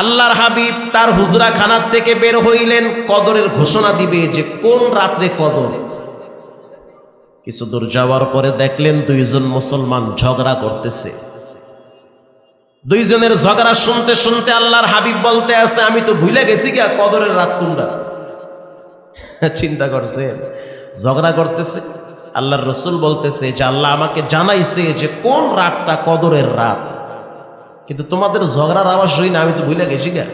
আল্লাহর হাবিব তার হুজরা খানার থেকে বের হইলেন, কদরের ঘোষণা দিবে যে কোন রাত্রে কদর। কিছু দূর যাওয়ার পরে দেখলেন দুইজন মুসলমান ঝগড়া করতেছে। দুইজনের ঝগড়া শুনতে শুনতে আল্লাহর হাবিব বলতে আছে, আমি তো ভুলে গেছি গা কদরের রাত কোনটা? চিন্তা করছেন ঝগড়া করতেছে। আল্লাহর রসুল বলতেছে যে আল্লাহ আমাকে জানাইছে যে কোন রাতটা কদরের রাত। কিন্তু তোমাদের ঝগড়ার আওয়াজ শুই না, আমি তো ভুলে গেছি গা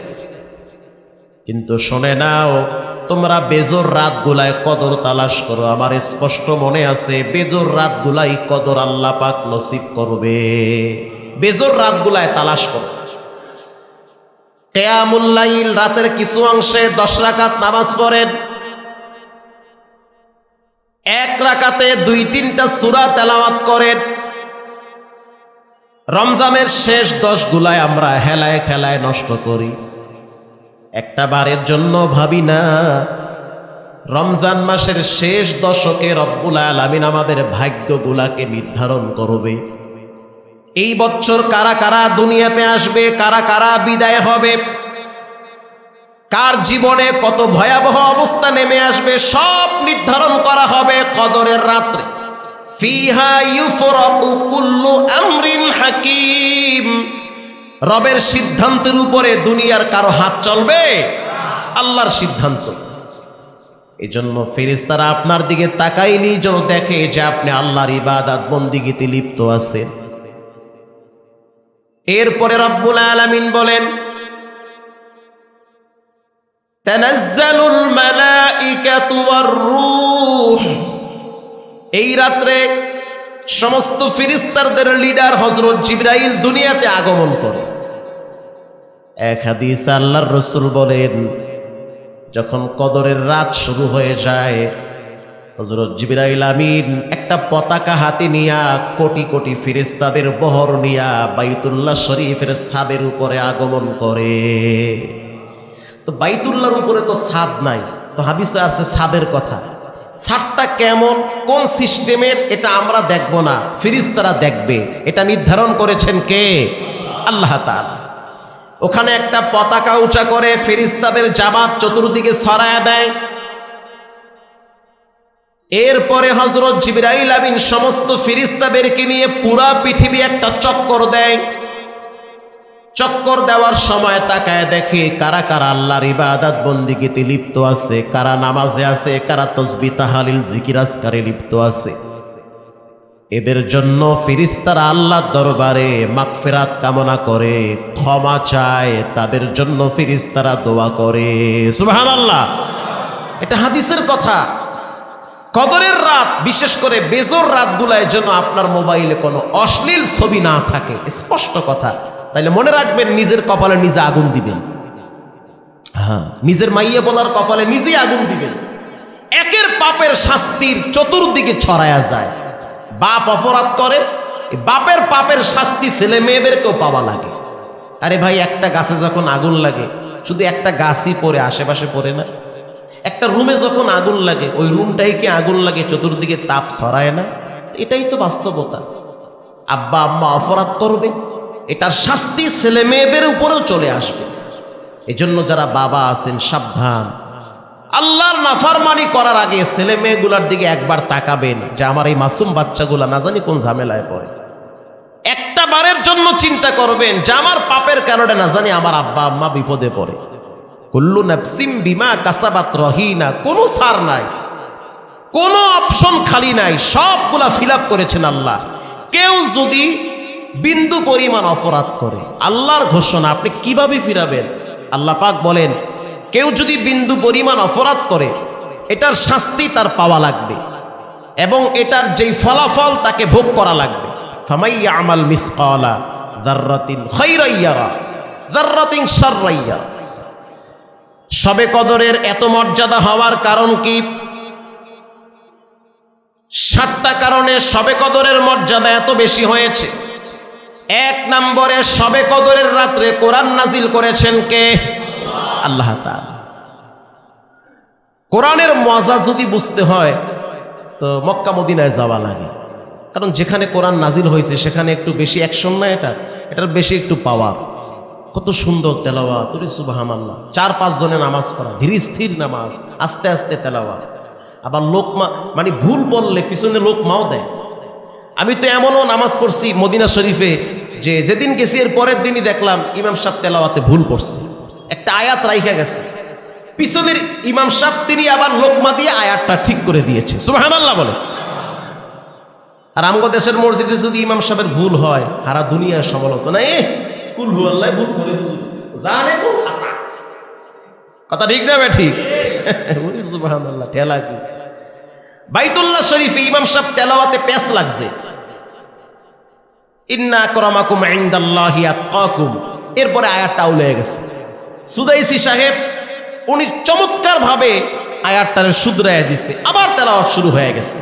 কিন্তু শোনে নাও, তোমরা বেজোর রাতগুলায় কদর তালাশ করো। আমার স্পষ্ট মনে আছে, বেজোর রাতগুলাই কদর আল্লাহ পাক নসিব করবে। বেজোর রাতগুলায় তালাশ করো। কেয়ামুল্লাইল রাতের কিছু অংশে দশ রাকাত নামাজ পড়েন। এক রাকাতে দুই তিনটা সুরা তেলাওয়াত করেন। রমজানের শেষ দশ গুলায় আমরা হেলায় খেলায় নষ্ট করি। একটা বারের জন্য ভাবি না, রমজান মাসের শেষ দশকে রব্বুল আলামিন আমাদের ভাগ্যগুলাকে নির্ধারণ করবে। এই বছর কারা কারা দুনিয়াতে আসবে, কারা কারা বিদায় হবে, কার জীবনে কত ভয়াবহ অবস্থা নেমে আসবে, সব নির্ধারণ করা হবে কদরের রাত্রে। ফিহা আমরিন হাকিম। রবের সিদ্ধান্তের উপরে দুনিয়ার কারও হাত চলবে? আল্লাহর সিদ্ধান্ত। এই জন্য ফেরেস্তারা আপনার দিকে তাকাইনি যেন দেখে যে আপনি আল্লাহর ইবাদাত বন্দিগিতে লিপ্ত আছেন। এরপরে রব্বুল আলামিন বলেন, তানাজ্জালুল মালাইকাতু ওয়ার রূহ। এই রাত্রে সমস্ত ফিরিস্তারদের লিডার হজরত জিব্রাইল দুনিয়াতে আগমন করে। এক হাদিস আল্লাহর রসুল বলেন, যখন কদরের রাত শুরু হয়ে যায় হজরত জিবরাইল আমিন একটা পতাকা হাতে নিয়া কোটি কোটি ফিরিস্তাদের বহর নিয়া বাইতুল্লাহ শরীফের ছাদের উপরে আগমন করে। তো বাইতুল্লাহর উপরে তো ছাদ নাই, তো হাবিসে আছে ছাদের কথা। ছাদটা কেমন, কোন সিস্টেমের, এটা আমরা দেখব না। ফিরিস্তারা দেখবে। এটা নির্ধারণ করেছেন কে? আল্লাহ ওখানে একটা পতাকা উঁচা করে ফেরিস্তাদের জামাত চতুর্দিকে ছড়ায় দেয়। এরপরে হজরত জিবরাইল আমিন সমস্ত ফিরিস্তাদেরকে নিয়ে পুরা পৃথিবী একটা চক্কর দেয়। চক্কর দেওয়ার সময় তাকায় দেখে কারা কারা আল্লাহর ইবাদত বন্দিগিতে লিপ্ত আছে, কারা নামাজে আছে, কারা তসবি তাহালিল জিকিরাজকারে লিপ্ত আছে। এদের জন্য ফিরিস্তারা আল্লাহর দরবারে মাগফিরাত কামনা করে, ক্ষমা চায়, তাদের জন্য ফিরিস্তারা দোয়া করে। সুবহানাল্লাহ। এটা হাদিসের কথা। কদরের রাত, বিশেষ করে বেজর রাতগুলায় যেন আপনার মোবাইলে কোনো অশ্লীল ছবি না থাকে, স্পষ্ট কথা। তাইলে মনে রাখবেন, নিজের কপালে নিজে আগুন দিবেন। হ্যাঁ নিজের মাইয়ে বলার কপালে নিজেই আগুন দিবেন। একের পাপের শাস্তির চতুর্দিকে ছড়ায়া যায়। বাপ অপরাধ করে বাপের পাপের শাস্তি ছেলে মেয়েদেরকেও পাওয়া লাগে। আরে ভাই, একটা গাছে যখন আগুন লাগে, শুধু একটা গাছই পড়ে, আশেপাশে পড়ে না। একটা রুমে যখন আগুন লাগে, ওই রুমটাই কি আগুন লাগে, চতুর্দিকে তাপ ছড়ায় না? এটাই তো বাস্তবতা। আব্বা, আম্মা অপরাধ করবে। এটার শাস্তি ছেলে মেয়েদের উপরেও চলে আসবে। এজন্য যারা বাবা আছেন, সাবধান। আল্লাহর নাফারমানি করার আগে ছেলে মেয়েগুলার দিকে একবার তাকাবেন যে আমার এই মাসুম বাচ্চাগুলা না জানি কোন ঝামেলায় পড়ে। একটা বারের জন্য চিন্তা করবেন যে আমার পাপের কারণে না জানি আমার আব্বা আম্মা বিপদে পড়ে। কুল্লু নাফসিম বিমা কাসাবাত রহিনা, কোনো সার নাই। কোনো অপশন খালি নাই, সবগুলা ফিল করেছেন আল্লাহ। কেউ যদি বিন্দু পরিমাণ অপরাধ করে। আল্লাহর ঘোষণা, আপনি কীভাবে ফিরাবেন? আল্লাহ পাক বলেন, কেউ যদি বিন্দু পরিমাণ অপরাধ করে, এটার শাস্তি তার পাওয়া লাগবে এবং এটার যেই ফলাফল তাকে ভোগ করা লাগবে। ফামাইয়া আমাল মিসকালা দার্রাতিন খৈরাইয়া দার্রাতিন সাররাইয়া সবে কদরের এত মর্যাদা হওয়ার কারণ কি? সাতটা কারণে সবে কদরের মর্যাদা এত বেশি হয়েছে। এক নম্বরে সবে কদরের রাত্রে কোরআন নাজিল করেছেন কে? আল্লাহ কোরআনের মজা যদি বুঝতে হয়, তো মক্কা মদিনায় যাওয়া লাগে। কারণ যেখানে কোরআন নাজিল হয়েছে, সেখানে একটু বেশি অ্যাকশন না এটা? এটার বেশি একটু পাওয়ার কত সুন্দর তেলাওয়া তুরি সুবাহান আল্লাহ চার, পাঁচ জনে নামাজ পড়া, ধীর স্থির নামাজ, আস্তে আস্তে তেলাওয়া আবার লোকমা মানে ভুল বললে পিছনে লোকমাও দেয়। আমি তো এমনও নামাজ পড়ছি মদিনা শরীফে যে যেদিন গেছি এর পরের দিনই দেখলাম ইমাম সাহেব তেলাওয়াতে ভুল পড়ছে। একটা আয়াত রাইখা গেছে। পিছনের ইমাম সাহেব তিনি আবার লোকমা দিয়ে আয়াতটা ঠিক করে দিয়েছে। সুবাহান আল্লাহ বলে। আর আমগো দেশের মসজিদে যদি ইমাম সাহেবের ভুল হয়, সারা দুনিয়ার সমালোচনা এ ভুল ভুল আল্লাহ, ভুল করে হুজুর। জানে কথা ঠিক না ঠিক? সুবহানাল্লাহ, ঠেলা বাইতুল্লাহ শরীফে ইমাম সাহেব তেলাওয়াতে পেস লাগছে। ইন্না আকরামাকুম ইনদাল্লাহি আতকাকুম। এরপরে আয়াতটা উলে গেছে। সুদাইসি সাহেব, উনি চমৎকার ভাবে আয়াতটারে শুধরায় দিছে। আবার তেলাওয়াত শুরু হয়ে গেছে।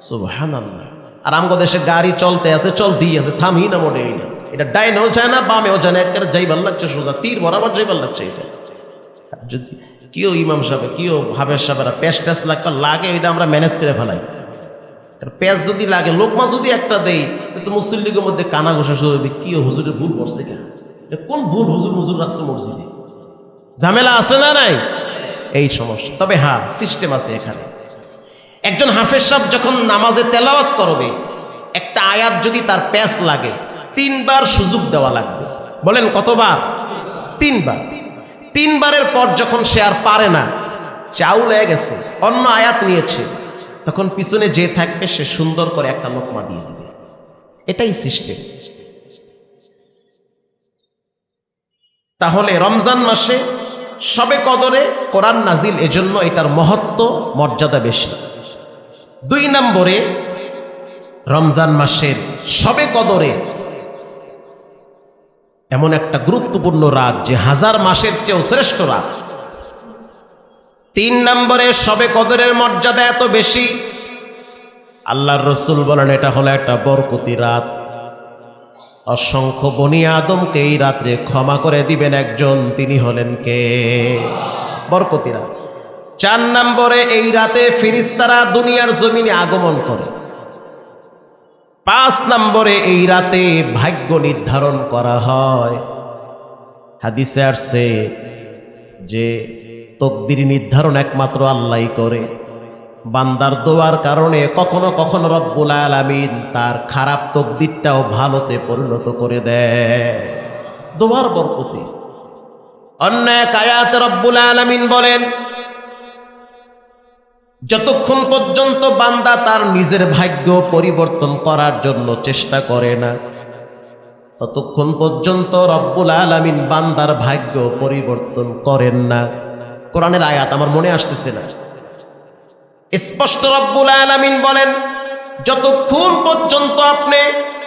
সুবহানাল্লাহ। আর আমগো দেশে গাড়ি চলতে আছে, চলতেই আছে, থামই না মোটেই না। এটা ডাইনেও যায় না, বামেও যায় না, একেবারে যাইবার লাগছে সোজা, তীর বরাবর যাইবার লাগছে এটা। যদি কেউ ইমাম সাহেব, কেউ ভাবের সাহেবেরা পেস টেস লাগবে লাগে, এটা আমরা ম্যানেজ করে ফেলাই। পেঁয়াজ যদি লাগে, লোকমা যদি একটা দেই তো মুসল্লিগের মধ্যে কানা ঘষা শুরু হবে। কি হুজুরের ভুল করছে কেন? কোন ভুল হুজুর মুজুর রাখছে মসজিদে? ঝামেলা আছে না নাই? এই সমস্যা। তবে হ্যাঁ সিস্টেম আছে এখানে। একজন হাফেজ সাহেব যখন নামাজে তেলাওয়াত করবে, একটা আয়াত যদি তার প্যাস লাগে, তিনবার সুযোগ দেওয়া লাগবে। বলেন কতবার? তিনবার। তিনবারের পর যখন সে আর পারে না, চাউল হয়ে গেছে, অন্য আয়াত নিয়েছে। তখন পিছনে যে থাকবে, সে সুন্দর করে একটা লোকমা দিয়ে দিবে। এটাই সিস্টেম। তাহলে রমজান মাসে সবে কদরে কোরআন নাজিল, এজন্য এটার মহত্ব, মর্যাদা বেশি। দুই নম্বরে, রমজান মাসের সবে কদরে এমন একটা গুরুত্বপূর্ণ রাত, যে হাজার মাসের চেয়েও শ্রেষ্ঠ রাত। তিন নম্বরে সবে কদরের মর্যাদা এত বেশি? আল্লাহর রসুল বলেন, এটা হলো একটা বরকতি রাত। অসংখ্য বনি আদমকে এই রাত্রে ক্ষমা করে দিবেন একজন। তিনি হলেন কে? বরকতি রাত। চার নম্বরে এই রাতে ফিরিস্তারা দুনিয়ার জমিনে আগমন করে। পাঁচ নম্বরে এই রাতে ভাগ্য নির্ধারণ করা হয়। হাদিসে আসছে যে তকদির নির্ধারণ একমাত্র আল্লাহ করে। বান্দার দোয়ার কারণে কখনো কখনো রব্বুল আলামিন তার খারাপ তকদিরটাও ভালোতে পরিণত করে দেয়। দোয়ার বরকতি অন্য এক আয়াত রব্বুল আলামিন বলেন, যতক্ষণ পর্যন্ত বান্দা তার নিজের ভাগ্য পরিবর্তন করার জন্য চেষ্টা করে না, ততক্ষণ পর্যন্ত রব্বুল আলামিন বান্দার ভাগ্য পরিবর্তন করেন না। কোরআনের আয়াত আমার মনে আসতেছে না। স্পষ্ট রব্বুল আলামিন বলেন, যতক্ষণ পর্যন্ত আপনি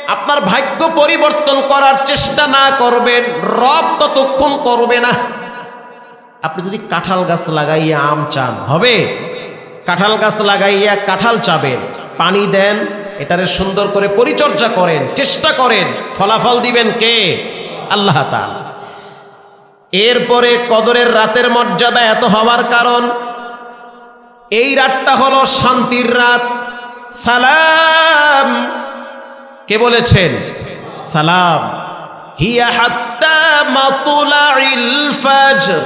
আপনার ভাগ্য পরিবর্তন করার চেষ্টা না করবেন, রব ততক্ষণ করবে না। আপনি যদি কাঁঠাল গাছ লাগাইয়া আম চান, হবে? কাঁঠাল গাছ লাগাইয়া কাঁঠাল চাবেন, পানি দেন, এটারে সুন্দর করে পরিচর্যা করেন, চেষ্টা করেন, ফলাফল দিবেন কে? আল্লাহ তাআলা। এরপরে কদরের রাতের মর্যাদা এত হওয়ার কারণ? এই রাতটা হলো শান্তির রাত। সালাম। কে বলেছেন? সালাম। হিয়া হাত্তা মাতুলাইল ফাজর।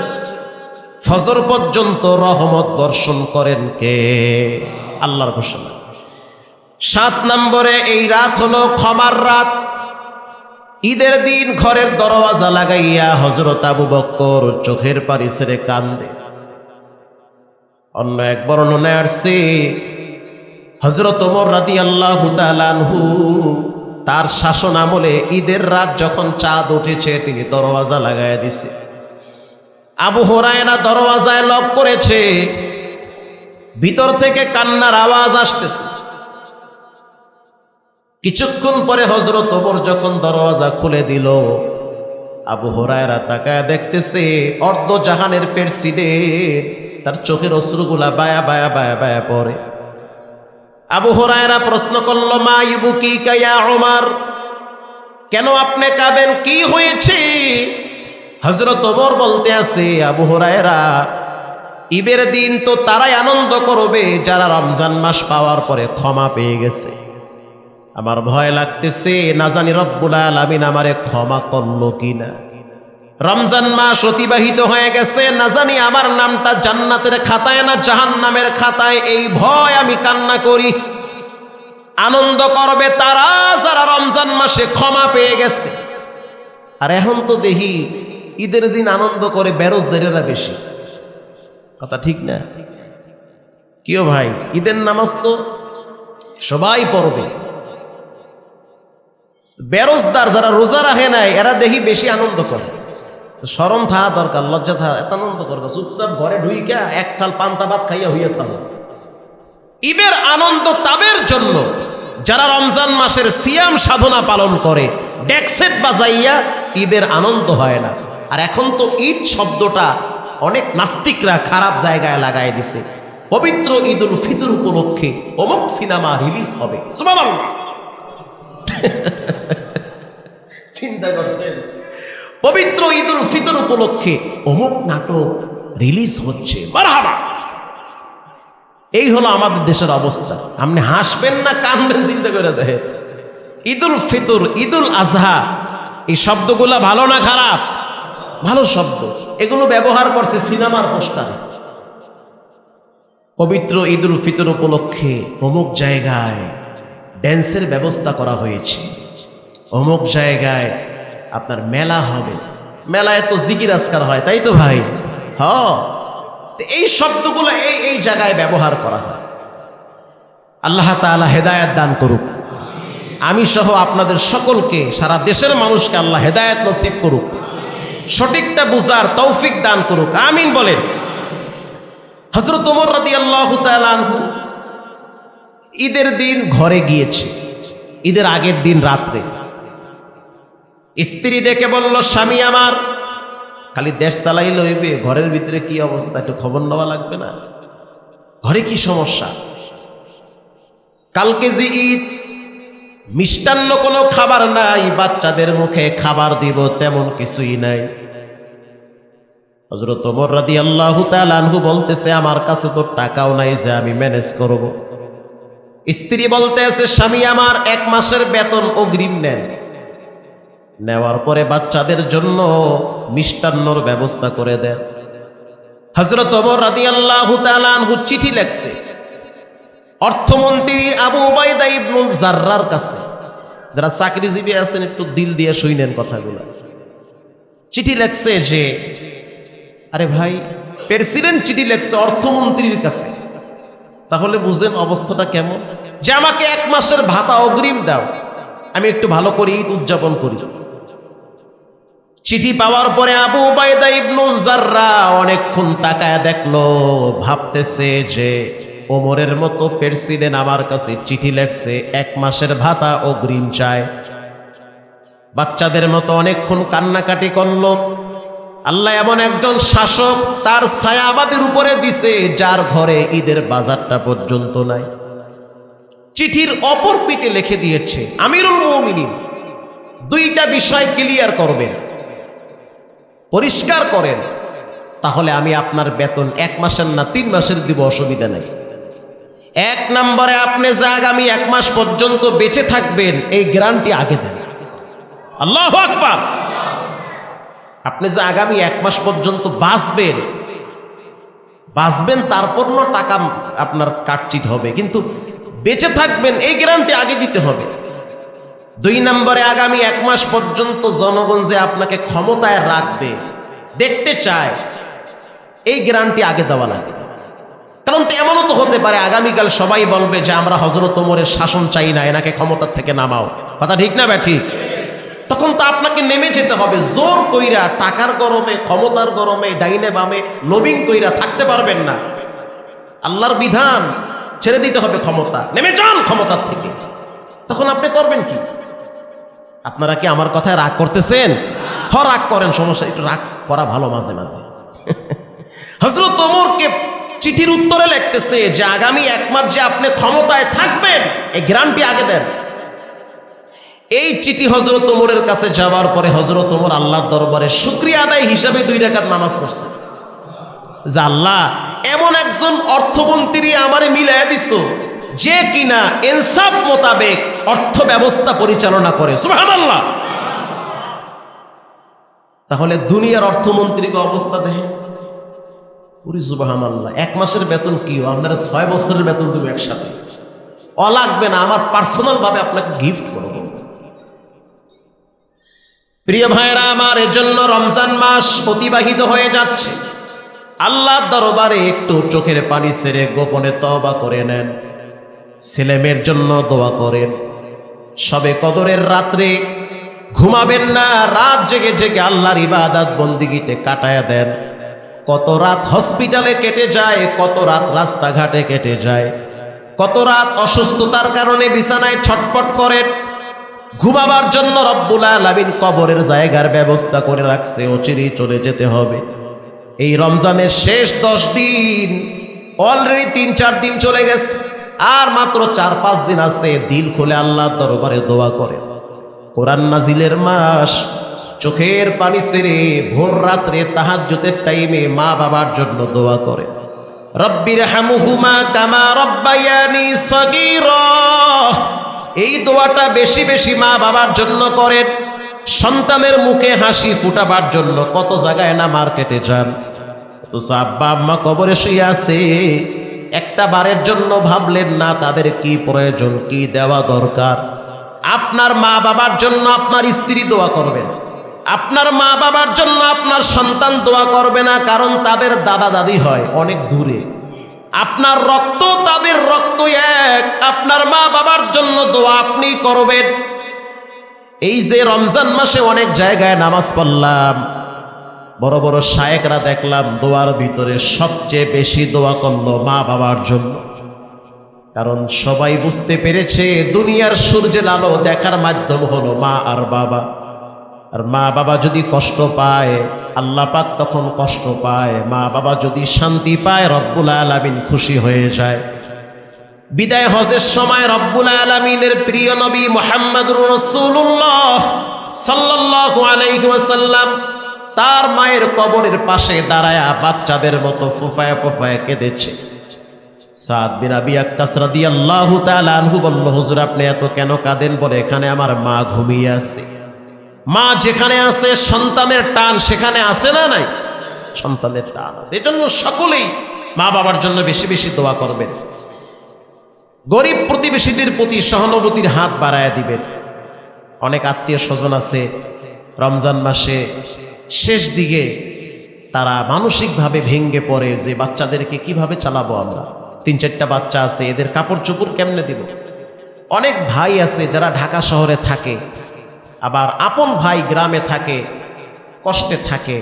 পর্যন্ত রহমত বর্ষণ করেন কে? আল্লাহর ঘোষণা। সাত নম্বরে এই রাত হলো ক্ষমার রাত। ঈদের দিন ঘরের দরওয়াজা লাগাইয়া হজরত আবু বক্কর চোখের পানি ছেড়ে কান্দে। অন্য এক বর্ণনায় আসছে হজরত ওমর রাদি আল্লাহ তালানহু তার শাসন আমলে ঈদের রাত যখন চাঁদ উঠেছে, তিনি দরওয়াজা লাগাইয়া দিছে। আবু হোরায়না দরওয়াজায় লক করেছে, ভিতর থেকে কান্নার আওয়াজ আসতেছে। কিছুক্ষণ পরে হজরত ওমর যখন দরওয়াজা খুলে দিল, আবু হোরায়রা তাকায় দেখতেছে, অর্ধ জাহানের পেরসিডের তার চোখের অশ্রুগুলা বায়া বায়া বায়া বায়া পড়ে। আবু হোরায়রা প্রশ্ন করল, মা ইবু কি কায়া ওমার কেন আপনি কাঁদেন? কি হয়েছে? হজরত ওমর বলতে আছে, আবু হোরায়রা, ঈদের দিন তো তারাই আনন্দ করবে, যারা রমজান মাস পাওয়ার পরে ক্ষমা পেয়ে গেছে। আমার ভয় লাগতেছে, না জানি রব্বুল আলামিন আমারে ক্ষমা করল কিনা। রমজান মাস অতিবাহিত হয়ে গেছে, না জানি আমার নামটা জান্নাতের খাতায় না জাহান্নামের খাতায়, এই ভয় আমি কান্না করি। আনন্দ করবে তারা যারা রমজান মাসে ক্ষমা পেয়ে গেছে। আর এখন তো দেখি ঈদের দিন আনন্দ করে বেরোজদারেরা বেশি। কথা ঠিক না? কিও ভাই, ঈদের নামাজ তো সবাই পড়বে। বেরোজদার যারা রোজা রাখে নাই, এরা দেখি বেশি আনন্দ করে। সরম থাকা দরকার, লজ্জা থাকা এত আনন্দ করে চুপচাপ ঘরে ঢুইকা এক থাল পান্তা ভাত খাইয়া হইয়া থাকো। ঈদের আনন্দ তাদের জন্য যারা রমজান মাসের সিয়াম সাধনা পালন করে ডেকসেট বাজাইয়া ঈদের আনন্দ হয় না। আর এখন তো ঈদ শব্দটা অনেক নাস্তিকরা খারাপ জায়গায় লাগাই দিছে। পবিত্র ঈদ উল ফিতর উপলক্ষে অমুক সিনেমা রিলিজ হবে। সুবহানাল্লাহ। চিন্তা করছেন? পবিত্র ঈদ উল ফিতর উপলক্ষে অমুক নাটক রিলিজ হচ্ছে। মারহাবা! এই হলো আমাদের দেশের অবস্থা। আপনি হাসবেন না কানবেন চিন্তা করে দেখেন। ঈদুল ফিতর, ঈদুল আজহা, এই শব্দগুলা ভালো না খারাপ? ভালো শব্দ। এগুলো ব্যবহার করছে সিনেমার পোস্টারে। পবিত্র ঈদুল ফিতর উপলক্ষে অমুক জায়গায় ড্যান্সের ব্যবস্থা করা হয়েছে। অমুক জায়গায় আপনার মেলা হবে। মেলায় তো জিকির আজকার হয়, তাই তো ভাই? হ। এই শব্দগুলো এই এই জায়গায় ব্যবহার করা হয়। আল্লাহ তাআলা হেদায়াত দান করুক। আমি সহ আপনাদের সকলকে, সারা দেশের মানুষকে আল্লাহ হেদায়াত নসিব করুক। সঠিকটা বুঝার তৌফিক দান করুক। আমিন বলেন। হজরত ওমর রাদি আল্লাহ আনহু ঈদের দিন ঘরে গিয়েছে। ঈদের আগের দিন রাত্রে। স্ত্রী ডেকে বলল, স্বামী আমার, খালি দেশ চালাই লইবে ঘরের ভিতরে কি অবস্থা? একটু খবর নেওয়া লাগবে না? ঘরে কি সমস্যা? কালকে যে ঈদ, মিষ্টান্ন কোনো খাবার নাই, বাচ্চাদের মুখে খাবার দিব, তেমন কিছুই নাই। হজরত ওমর রাদি আল্লাহ বলতেছে, আমার কাছে তো টাকাও নাই যে আমি ম্যানেজ করব। স্ত্রী বলতে আছে, স্বামী আমার, এক মাসের বেতন অগ্রিম নেন। নেওয়ার পরে বাচ্চাদের জন্য মিষ্টান্নর ব্যবস্থা করে দেন। হজরত ওমর রাদি আল্লাহ আনহু চিঠি লেখছে অর্থমন্ত্রী আবু উবাইদা ইবনুল জাররার কাছে। যারা চাকরিজীবী আছেন, একটু দিল দিয়ে শুইনেন কথাগুলো। চিঠি লেখছে যে, আরে ভাই প্রেসিডেন্ট চিঠি লেখছে অর্থমন্ত্রীর কাছে। তাহলে বুঝেন অবস্থাটা কেমন? যে আমাকে এক মাসের ভাতা অগ্রিম দাও। আমি একটু ভালো করে ঈদ উদযাপন করি। চিঠি পাওয়ার পরে আবু উবাইদা ইবনুল জাররা অনেকক্ষণ তাকায় দেখল, ভাবতেছে যে ওমরের মতো প্রেসিডেন্ট আমার কাছে চিঠি লেখছে, এক মাসের ভাতা অগ্রিম চায়। বাচ্চাদের মতো অনেকক্ষণ কান্নাকাটি করল। আল্লাহ এমন একজন শাসক তার ছায়া আমাদের উপরে দিছে, যার ঘরে ঈদের বাজারটা পর্যন্ত নাই। চিঠির অপর পিঠে লিখে দিয়েছে, আমিরুল মৌমিনিন, দুইটা বিষয় ক্লিয়ার করবেন, পরিষ্কার করেন, তাহলে আমি আপনার বেতন এক মাসের না তিন মাসের দিব, অসুবিধা নেই। এক নম্বরে আপনি যে আগামী এক মাস পর্যন্ত বেঁচে থাকবেন, এই গ্যারান্টি আগে দেন। আল্লাহ আকবার! আপনি যে আগামী এক মাস পর্যন্ত বাঁচবেন বাঁচবেন, তারপর না টাকা আপনার কাটচিট হবে। কিন্তু বেঁচে থাকবেন, এই গ্যারান্টি আগে দিতে হবে। দুই নম্বরে আগামী এক মাস পর্যন্ত জনগণ যে আপনাকে ক্ষমতায় রাখবে, দেখতে চায়, এই গ্যারান্টি আগে দেওয়া লাগে। কারণ তো এমনও তো হতে পারে, আগামীকাল সবাই বলবে যে আমরা হজরত ওমরের শাসন চাই না, এনাকে ক্ষমতার থেকে নামাও। কথা ঠিক না, ব্যাঠি? তখন তো আপনাকে নেমে যেতে হবে। জোর কইরা, টাকার গরমে, ক্ষমতার গরমে, ডাইনে বামে, লবিং কইরা থাকতে পারবেন না। আল্লাহর বিধান, ছেড়ে দিতে হবে ক্ষমতা। নেমে যান ক্ষমতার থেকে। তখন আপনি করবেন কি? আপনারা কি আমার কথায় রাগ করতেছেন? হ, রাগ করেন, সমস্যা, একটু রাগ করা ভালো মাঝে মাঝে। হজরত ওমরকে চিঠির উত্তরে লিখতেছে যে, আগামী এক মাস যে আপনি ক্ষমতায় থাকবেন, এই গ্যারান্টি আগে দেন। এই চিঠি হজরত ওমরের কাছে যাওয়ার পরে হজরত ওমর আল্লাহর দরবারে শুক্রিয়া আদায় হিসাবে দুই রেখাত নামাজ পড়ছে। যে আল্লাহ, এমন একজন অর্থমন্ত্রী আমারে মিলাইয়া দিছ, যে কিনা ইনসাফ মোতাবেক অর্থ ব্যবস্থা পরিচালনা করে। সুবহানাল্লাহ। তাহলে দুনিয়ার অর্থমন্ত্রীকে অবস্থা দেখে পুরি এক মাসের বেতন কি আপনারা ছয় বছরের বেতন দেবো একসাথে। অ লাগবে না, আমার পার্সোনাল ভাবে আপনাকে গিফট করব। প্রিয় ভাইরা আমার এজন্য রমজান মাস অতিবাহিত হয়ে যাচ্ছে। আল্লাহ দরবারে একটু চোখের পানি সেরে গোপনে তবা করে নেন। ছেলেমেয়ের জন্য দোয়া করেন। সবে কদরের রাত্রে ঘুমাবেন না, রাত জেগে জেগে আল্লাহর ইবাদাত বন্দিগিতে কাটায় দেন। কত রাত হসপিটালে কেটে যায়, কত রাত রাস্তাঘাটে কেটে যায়। কত রাত অসুস্থতার কারণে বিছানায় ছটপট করেন। ঘুমাবার জন্য রব্বুল আলামিন কবরের জায়গার ব্যবস্থা করে রাখছে অচিরেই চলে যেতে হবে। এই রমজানের শেষ দশ দিন অলরেডি তিন চার দিন চলে গেছে, আর মাত্র চার পাঁচ দিন আছে, দিল খুলে আল্লাহর দরবারে দোয়া করে। কোরআন নাজিলের মাস, চোখের পানি সেরে ভোর রাত্রে তাহাজ্জুদের টাইমে মা বাবার জন্য দোয়া করে। রব্বির হামুহুমা কামা রব্বায়ানি সগীরা। এই দোয়াটা বেশি বেশি মা বাবার জন্য করেন। সন্তানের মুখে হাসি ফুটাবার জন্য। কত জায়গায় না মার্কেটে যান। তো আব্বা আম্মা কবরে শুয়ে আছে। একটা বারের জন্য ভাবলেন, না, তাদের কি প্রয়োজন, কি দেওয়া দরকার? আপনার মা বাবার জন্য আপনার স্ত্রী দোয়া করবেন আপনার মা বাবার জন্য আপনার সন্তান দোয়া করবে না, কারণ তাদের দাদা দাদি হয় অনেক দূরে। আপনার রক্ত, তাদের রক্ত এক। আপনার মা বাবার জন্য দোয়া আপনি করবেন। এই যে রমজান মাসে অনেক জায়গায় নামাজ পড়লাম, বড় বড় শায়েকরা দেখলাম দোয়ার ভিতরে সবচেয়ে বেশি দোয়া করল মা বাবার জন্য। কারণ সবাই বুঝতে পেরেছে, দুনিয়ার সূর্যের আলো দেখার মাধ্যম হলো মা আর বাবা। আর মা বাবা যদি কষ্ট পায়, আল্লাহ পাক তখন কষ্ট পায়। মা বাবা যদি শান্তি পায়, রব্বুল আলামিন খুশি হয়ে যায়। বিদায় হজের সময় রব্বুল আলমিনের প্রিয় নবী মোহাম্মদুর রসুল্লাহ সাল্লাহ আলাইহি ওয়াসাল্লাম তার মায়ের কবরের পাশে দাঁড়ায়া বাচ্চাদের মতো ফুফায় ফুফায় কেঁদেছে। সাদ বিন আবি আক্কাস রাদিয়াল্লাহু তাআলা আনহু বলল, হুজুর, আপনি এত কেন কাঁদেন বলে এখানে আমার মা ঘুমিয়ে আছে? মা যেখানে আছে, সন্তানের টান সেখানে আছে না নাই? সন্তানের টান আছে। এজন্য সকলেই মা বাবার জন্য বেশি বেশি দোয়া করবেন। গরিব প্রতিবেশীদের প্রতি সহানুভূতির হাত বাড়ায় দিবেন। অনেক আত্মীয় স্বজন আছে, রমজান মাসে শেষ দিকে তারা মানসিকভাবে ভেঙ্গে পড়ে যে বাচ্চাদেরকে কীভাবে চালাবো আমরা? তিন চারটা বাচ্চা আছে, এদের কাপড় চোপড় কেমনে দিব? অনেক ভাই আছে যারা ঢাকা শহরে থাকে আবার আপন ভাই গ্রামে থাকে, কষ্টে থাকে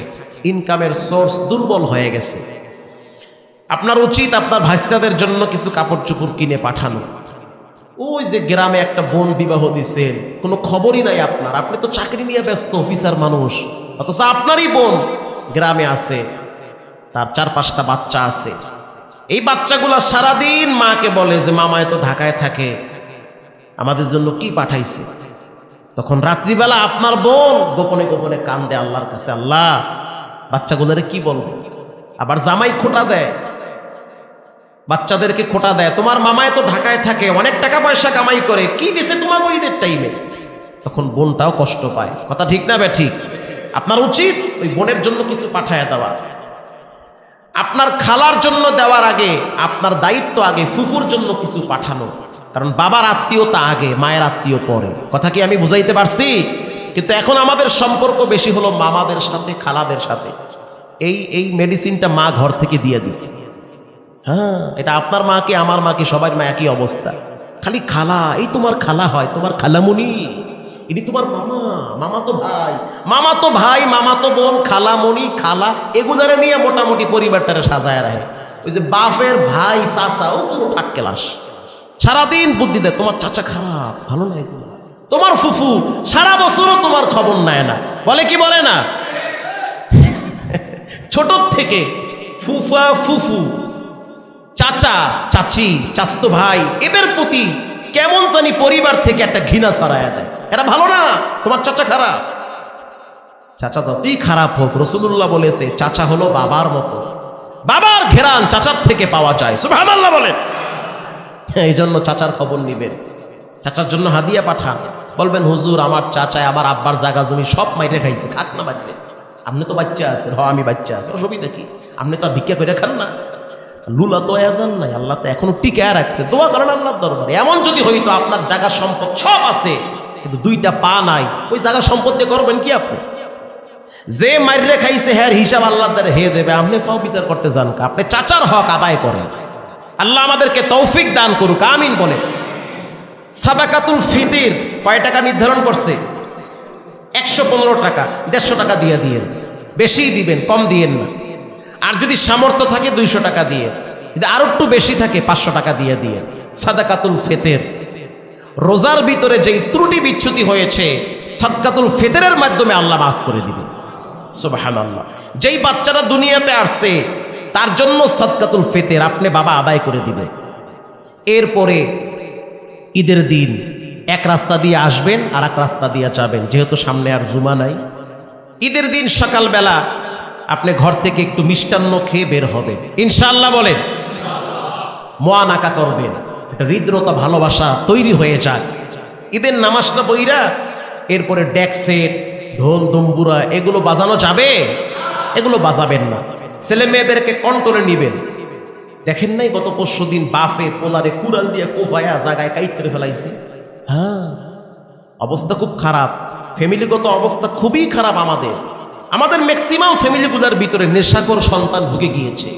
ইনকামের সোর্স দুর্বল হয়ে গেছে। আপনার উচিত আপনার ভাইস্তাদের জন্য কিছু কাপড় চোপড় কিনে পাঠানো। ওই যে গ্রামে একটা বোন বিবাহ দিছেন, কোনো খবরই নাই আপনার। আপনি তো চাকরি নিয়ে ব্যস্ত, অফিসার মানুষ। অথচ আপনারই বোন গ্রামে আছে, তার চার পাঁচটা বাচ্চা আছে। এই বাচ্চাগুলো সারাদিন মাকে বলে যে মামায় তো ঢাকায় থাকে। আমাদের জন্য কি পাঠাইছে? তখন রাত্রিবেলা আপনার বোন গোপনে গোপনে কান্দে আল্লাহর কাছে, আল্লাহ, বাচ্চাগুলোরে কি বলব? আবার জামাই খোটা দেয়। বাচ্চাদেরকে খোটা দেয়। তোমার মামায় তো ঢাকায় থাকে, অনেক টাকা পয়সা কামাই করে, কি দিছে তোমার ঈদের টাইমে তখন বোনটাও কষ্ট পায়। কথা ঠিক না বে ঠিক আপনার উচিত ওই বোনের জন্য কিছু পাঠায় দেওয়া। আপনার খালার জন্য দেওয়ার আগে, আপনার দায়িত্ব আগে, ফুফুর জন্য কিছু পাঠানো। কারণ বাবার আত্মীয়তা আগে, মায়ের আত্মীয় পরে। কথা কি আমি বুঝাইতে পারছি? কিন্তু এখন আমাদের সম্পর্ক বেশি হলো মামাদের সাথে, খালাদের সাথে। এই এই মেডিসিনটা মা ঘর থেকে দিয়ে দিছে। হ্যাঁ এটা আপনার মাকে আমার মাকে সবার মা একই অবস্থা। খালি খালা, এই তোমার খালা হয়, তোমার খালামণি ইনি তোমার মামা মামা তো ভাই। মামা তো ভাই, মামা তো বোন খালামণি খালা, এগুলারে নিয়ে মোটামুটি পরিবারটারে সাজায় রাখে। ওই যে বাপের ভাই, চাচা, ও পুরো ঠাটকে লাশ সারাদিন বুদ্ধি দেয়, তোমার চাচা খারাপ, ভালো না এগুলো তোমার ফুফু সারা বছরও তোমার খবর নেয় না। বলে কি বলে না? ছোট থেকে ফুফা, ফুফু, চাচা, চাচি, চাচতো ভাই, এদের প্রতি কেমন জানি পরিবার থেকে একটা ঘৃণা ছড়ায় দেয়। এটা ভালো না, তোমার চাচা খারাপ। চাচা যতই খারাপ হোক রসুল্লাহ বলেছে, চাচা হলো বাবার মতো। বাবার ঘেরান চাচার থেকে পাওয়া যায়। সুবহানাল্লাহ বলেন। এই জন্য চাচার খবর নিবেন। চাচার জন্য হাদিয়া পাঠান। বলবেন, হুজুর, আমার চাচায় আমার আব্বার জায়গা জমি সব মাইরে খাইছে, খাক না বাড়িতে আপনি তো বাচ্চা আছেন, হ, আমি বাচ্চা আছে, অসুবিধা কি? আপনি তো আর ভিক্ষা করে খান না। লুলা তো আজান নাই, আল্লাহ তো এখনও টিকায় রাখছে। দোয়া করেন আল্লাহর দরবারে। এমন যদি হইতো আপনার জায়গা সম্পদ সব আছে, কিন্তু দুইটা পা নাই, ওই জায়গা সম্পদ দিয়ে করবেন কি আপনি? যে মাইরে খাইছে হ্যার হিসাব আল্লাহ দ্বারা হে দেবে। আপনি ফাও বিচার করতে যান আপনি চাচার হক আদায় করেন। আল্লাহ আমাদেরকে তৌফিক দান করুক, আমিন বলে। সাবাকাতুল ফিতির কয় টাকা নির্ধারণ করছে? একশো পনেরো টাকা, দেড়শো টাকা দিয়ে দিয়ে বেশি দিবেন, কম দিয়েন না। আর যদি সামর্থ্য থাকে দুইশো টাকা দিয়ে। যদি আরও একটু বেশি থাকে পাঁচশো টাকা দিয়ে দিয়ে সাদাকাতুল ফেতের। রোজার ভিতরে যেই ত্রুটি বিচ্ছুতি হয়েছে, সাদকাতুল ফেতেরের মাধ্যমে আল্লাহ মাফ করে দিবে আল্লাহ যেই বাচ্চারা দুনিয়াতে আসছে তার জন্য সদকাতুল ফেতের আপনি বাবা আদায় করে দিবে। এরপরে ঈদের দিন এক রাস্তা দিয়ে আসবেন আর এক রাস্তা দিয়ে যাবেন। যেহেতু সামনে আর জুমা নাই। ঈদের দিন সকালবেলা আপনি ঘর থেকে একটু মিষ্টান্ন খেয়ে বের হবেন। ইনশাল্লাহ বলেন, মোয়ানাকা করবেন। একটা হৃদ্রতা, ভালোবাসা তৈরি হয়ে যাক ঈদের নামাজটা বইরা এরপরে ড্যাক্সেট ঢোল দম্বুরা এগুলো বাজানো যাবে? এগুলো বাজাবেন না। ছেলে মেয়েদেরকে কন্ট্রোলে নিবেন। দেখেন নাই গত পরশু দিন বাফে পোলারে কুড়াল দিয়ে কোফায়া জায়গায় কাইট করে ফেলাইছে? হ্যাঁ। অবস্থা খুব খারাপ। ফ্যামিলিগত অবস্থা খুবই খারাপ আমাদের। আমাদের ম্যাক্সিমাম ফ্যামিলিগুলোর ভিতরে নেশাকর সন্তান ঢুকে গিয়েছে।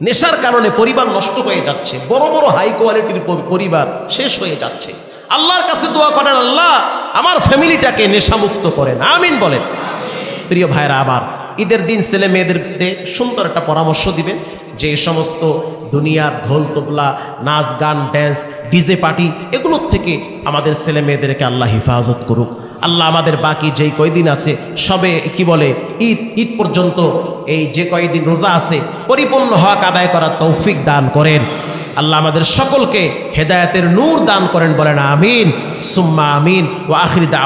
নেশার কারণে পরিবার নষ্ট হয়ে যাচ্ছে। বড় বড় হাই কোয়ালিটির পরিবার শেষ হয়ে যাচ্ছে। আল্লাহর কাছে দোয়া করেন, আল্লাহ, আমার ফ্যামিলিটাকে নেশামুক্ত করেন। আমিন বলেন। প্রিয় ভাইরা আমার ঈদের দিন ছেলে মেয়েদেরকে সুন্দর একটা পরামর্শ দিবেন। যে সমস্ত দুনিয়ার ঢোল, তবলা, নাচ, গান ড্যান্স ডিজে পার্টি, এগুলোর থেকে আমাদের ছেলে মেয়েদেরকে আল্লাহ হেফাজত করুক। আল্লাহ আমাদের বাকি যেই কয়দিন আছে, সবে কি বলে, ঈদ ঈদ পর্যন্ত এই যে কয়দিন রোজা আছে, পরিপূর্ণ হক আদায় করার তৌফিক দান করেন। আল্লাহ আমাদের সকলকে হেদায়তের নূর দান করেন, বলেন আমিন, সুম্মা আমিন ও আখির দা